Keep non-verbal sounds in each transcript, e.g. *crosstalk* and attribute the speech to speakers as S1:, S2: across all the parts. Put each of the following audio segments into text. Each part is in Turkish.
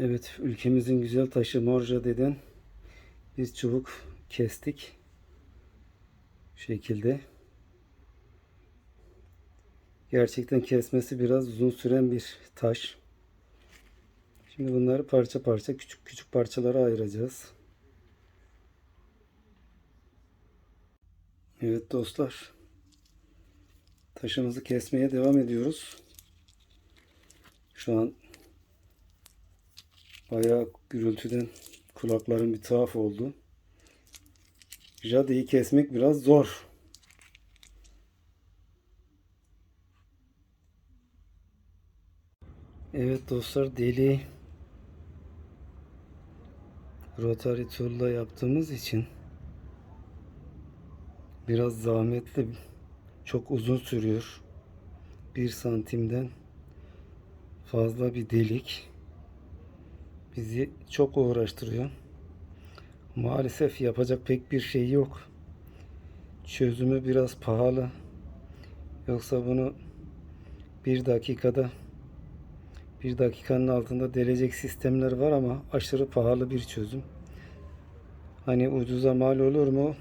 S1: Evet, ülkemizin güzel taşı Morjade'den biz çubuk kestik. Bu şekilde. Gerçekten kesmesi biraz uzun süren bir taş. Şimdi bunları parça parça küçük küçük parçalara ayıracağız. Evet dostlar. Taşımızı kesmeye devam ediyoruz. Şu an bayağı gürültüden kulaklarım bir tuhaf oldu. Jade'yi kesmek biraz zor. Evet dostlar deli rotary tool'la yaptığımız için biraz zahmetli çok uzun sürüyor. Bir santimden fazla bir delik bizi çok uğraştırıyor. Maalesef yapacak pek bir şey yok. Çözümü biraz pahalı. Yoksa bunu bir dakikada bir dakikanın altında delecek sistemler var ama aşırı pahalı bir çözüm. Hani ucuza mal olur mu?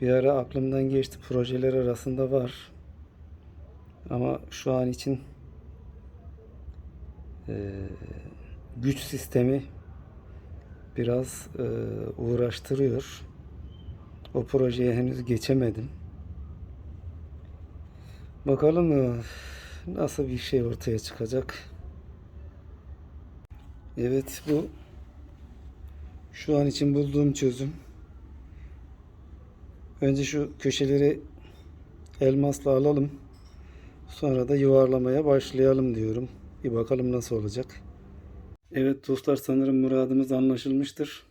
S1: Bir ara aklımdan geçti projeler arasında var. Ama şu an için eee güç sistemi biraz e, uğraştırıyor. O projeye henüz geçemedim. Bakalım e, nasıl bir şey ortaya çıkacak. Evet bu şu an için bulduğum çözüm. Önce şu köşeleri elmasla alalım. Sonra da yuvarlamaya başlayalım diyorum. Bir bakalım nasıl olacak. Evet dostlar sanırım muradımız anlaşılmıştır.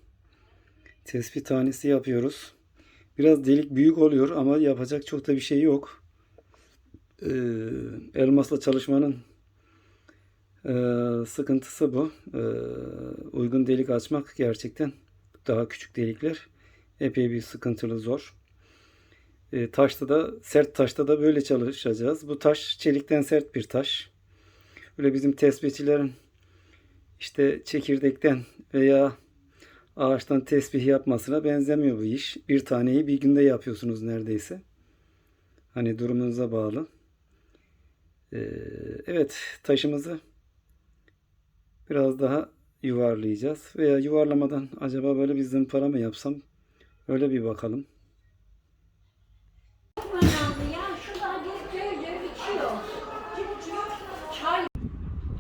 S1: Tespih tanesi yapıyoruz. Biraz delik büyük oluyor ama yapacak çok da bir şey yok. Ee, elmasla çalışmanın e, sıkıntısı bu. Ee, uygun delik açmak gerçekten daha küçük delikler epey bir sıkıntılı zor. Ee, taşta da sert taşta da böyle çalışacağız. Bu taş çelikten sert bir taş. Öyle bizim tespihçilerin işte çekirdekten veya ağaçtan tesbih yapmasına benzemiyor bu iş. Bir taneyi bir günde yapıyorsunuz neredeyse. Hani durumunuza bağlı. Ee, evet taşımızı biraz daha yuvarlayacağız. Veya yuvarlamadan acaba böyle bir zımpara mı yapsam? Öyle bir bakalım.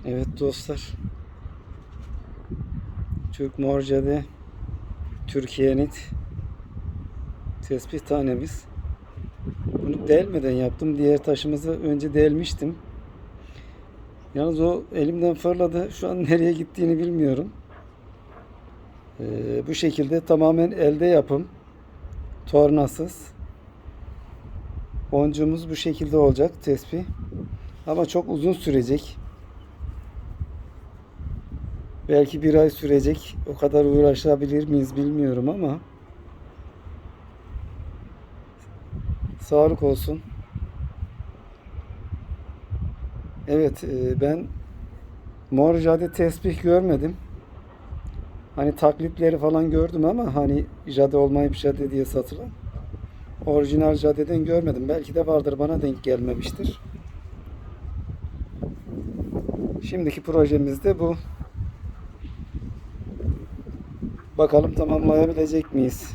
S1: Evet dostlar. Türk Morca'da Türkiye'nin tespih tanemiz. Bunu delmeden yaptım. Diğer taşımızı önce delmiştim. Yalnız o elimden fırladı. Şu an *laughs* nereye gittiğini bilmiyorum. Ee, bu şekilde tamamen elde yapım. Tornasız. Boncuğumuz bu şekilde olacak tespih. Ama çok uzun sürecek. Belki bir ay sürecek. O kadar uğraşabilir miyiz bilmiyorum ama sağlık olsun. Evet e, ben mor jade tesbih görmedim. Hani taklitleri falan gördüm ama hani jade olmayıp jade diye satılan. Orijinal jadeden görmedim. Belki de vardır bana denk gelmemiştir. Şimdiki projemiz de bu. Bakalım tamamlayabilecek miyiz?